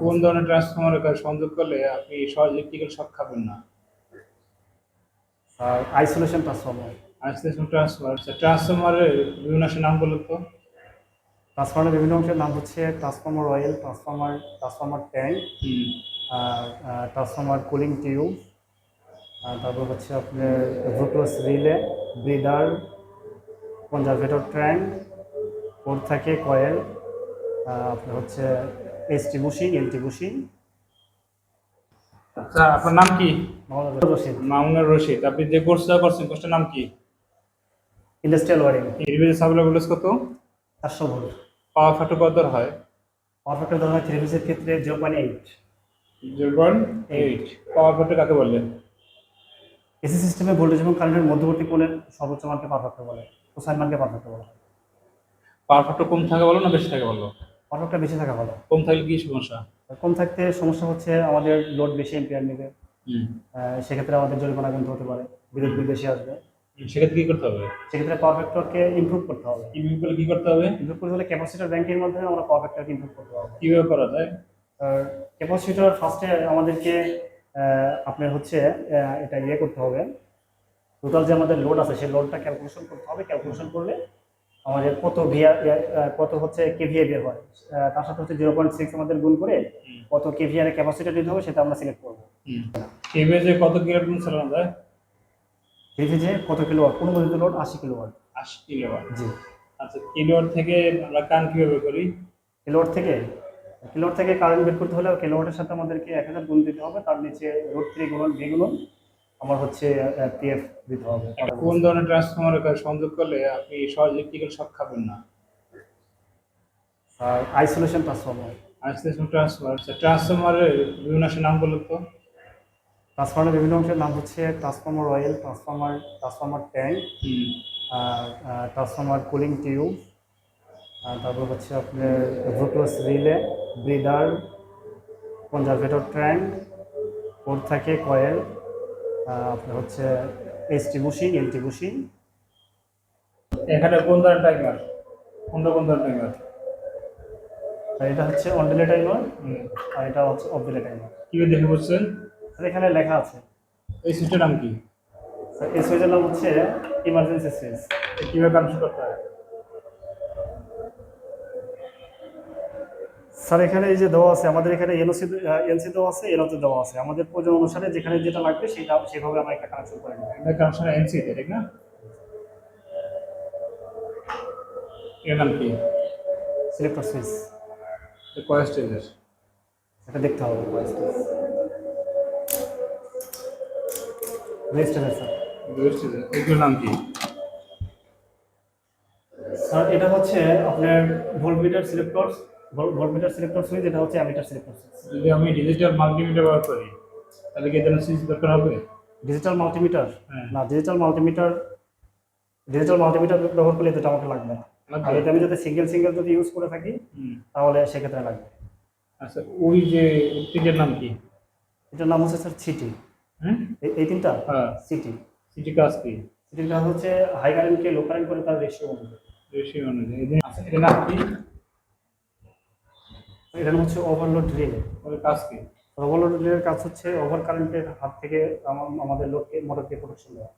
কোন ধরনের ট্রান্সফর্মারের কাছে সংযোগ করলে আপনি সহজ ইলেকট্রিক্যাল শক খাবেন না? আর আইসোলেশন ট্রান্সফর্মার আইসোলেশন ট্রান্সফর্মার আচ্ছা ট্রান্সফর্মারের বিভিন্ন নাম বলুন তো। ট্রান্সফর্মারের বিভিন্ন অংশের নাম হচ্ছে transformer oil transformer transformer tank transformer cooling tube তারপর হচ্ছে আপনার glucose relay breather conservator tank ওর থাকে কয়েল আপনার হচ্ছে এসটি বুশিং এলটি বুশিং আচ্ছা আপনার নাম কি? মোহাম্মদ রশিদ। মামুনুর রশিদ আপনি যে কোর্সটা করছেন কোর্সটার নাম কি? ইন্ডাস্ট্রিয়াল ওয়ারিং এর সাপ্লাই ভোল্টেজ কত? চারশো ভোল্ট পাওয়ার ফ্যাক্টর কত হয়? পারফেক্ট ধরনের হয় থ্রি পিসের ক্ষেত্রে zero point eight zero point eight power factor কাকে বললেন এসি সিস্টেমে ভোল্টেজ এবং কারেন্টের মধ্যবর্তী কোণের সর্বোচ্চ মানকে পারফেক্ট বলে। কোসাইন মানকে পারফেক্ট বলে। পাওয়ার ফ্যাক্টর কম থাকে বলো না বেশি থাকে বলো? পারফেক্টটা বেশি থাকা ভালো। কম থাকলে কি সমস্যা? কম থাকতে সমস্যা হচ্ছে আমাদের লোড বেশি এম্পিয়ার নেবে। সেক্ষেত্রে আমাদের জরিমানা কিন্তু হতে পারে। বিদ্যুৎ বিল বেশি আসবে। সেক্ষেত্রে কি করতে হবে? সেক্ষেত্রে পাওয়ার ফ্যাক্টরকে ইমপ্রুভ করতে হবে। ইমপ্রুভ করলে কি করতে হবে? ইমপ্রুভ করতে হলে ক্যাপাসিটার ব্যাংকের মাধ্যমে আমরা পাওয়ার ফ্যাক্টরকে ইমপ্রুভ করতে হবে। কীভাবে করা যায়? আর ক্যাপাসিটর ফার্স্টে আমাদেরকে আপনার হচ্ছে এটা ইয়ে করতে হবে। টোটাল যে আমাদের লোড আছে সেই লোডটা ক্যালকুলেশন করতে হবে। ক্যালকুলেশন করলে আমাদের কত ভিআর কত হচ্ছে কেভিএ বের হয়। তার সাথে হচ্ছে জিরো পয়েন্ট সিক্স আমাদের গুণ করে কত কেভিআর এর ক্যাপাসিটি দিতে হবে সেটা আমরা সিলেক্ট করব। হুম। কেবিএসে কত কিলোমিটার চালানো যায়? দেখি যে কত কিলোওয়াট অনুমোদিত লোড আশি কিলোওয়াট আশি কিলোওয়াট জি। আচ্ছা কিলোওয়াট থেকে আমরা কান কীভাবে করি? কিলোওয়াট থেকে? কিলোওয়াট থেকে কারেন্ট বের করতে হলে কিলোওয়াটের সাথে আমাদেরকে এক হাজার গুণ দিতে হবে। তার নিচে রোড থ্রি গুণন বি গুণন আমার হচ্ছে পিএফ দিতে হবে। কোন ধরনের ট্রান্সফর্মারের কাছে সংযোগ করলে আপনি সহজ ইলেকট্রিক্যাল শক খাবেন না? আর আইসোলেশন ট্রান্সফর্মার আইসোলেশন ট্রান্সফর্মার আচ্ছা ট্রান্সফর্মারের বিভিন্ন নাম বলুন তো। ট্রান্সফর্মারের বিভিন্ন অংশের নাম হচ্ছে transformer oil transformer transformer tank transformer cooling tube তারপর হচ্ছে আপনার glucose relay breather conservator tank ওর থাকে কয়েল আপনার হচ্ছে এসটি বুশিং এলটি বুশিং এখানে কোন ধরনের টাইমার কোনটা কোন ধরনের টাইমার আর এটা হচ্ছে অন ডিলে টাইমার আর এটা হচ্ছে অফ ডিলে টাইমার কীভাবে দেখে বলছেন এখানে লেখা আছে। এই সুইচটার নাম কি? এই সুইচের নাম হচ্ছে ইমার্জেন্সি সুইচ কীভাবে কানেকশন করতে হয়? স্যার এখানে এই যে দেওয়া আছে আমাদের এখানে এনওসি এনসি দেওয়া আছে এনওতে দেওয়া আছে। আমাদের প্রয়োজন অনুসারে যেখানে যেটা লাগবে সেটা সেভাবে আমরা একটা কানেকশন করে নেব। এটা কানেকশন এনসি ঠিক না? এর নাম কি সিলেক্টর সুইচ কয় স্টেজের এটা দেখতে হবে রেজিস্টার স্যার। দুই স্টেজের এগুলোর নাম কি স্যার এটা হচ্ছে আপনার voltmeter selector voltmeter selector switch এটা হচ্ছে অ্যামিটার সিলেক্টর সুইচ যদি আমি ডিজিটাল মাল্টিমিটার ব্যবহার করি তাহলে কি এখানে সুইচ দরকার হবে? ডিজিটাল মাল্টিমিটার হ্যাঁ। না ডিজিটাল মাল্টিমিটার ডিজিটাল মাল্টিমিটার ব্যবহার করলে এটা আমাকে লাগবে না। আর এটা আমি যদি সিঙ্গেল সিঙ্গেল যদি ইউজ করে থাকি। তাহলে সেক্ষেত্রে লাগবে। আচ্ছা ওই যে উত্তেজের নাম কি? এটার নাম হচ্ছে স্যার সিটি হ্যাঁ? এই তিনটা? হ্যাঁ। সিটি সিটি কাজ কি? সিটির কাজ হচ্ছে হাই কারেন্টকে লো কারেন্ট করে তার রেশিও অনুযায়ী। বেশি অনুযায়ী। আচ্ছা এর নাম কি? এটা হচ্ছে ওভারলোড রিলে ওর কাজ কি? ওভারলোড রিলের কাজ হচ্ছে ওভার কারেন্টের হাত থেকে আমা- আমাদের লোককে মোটরকে প্রোটেকশন দেওয়া।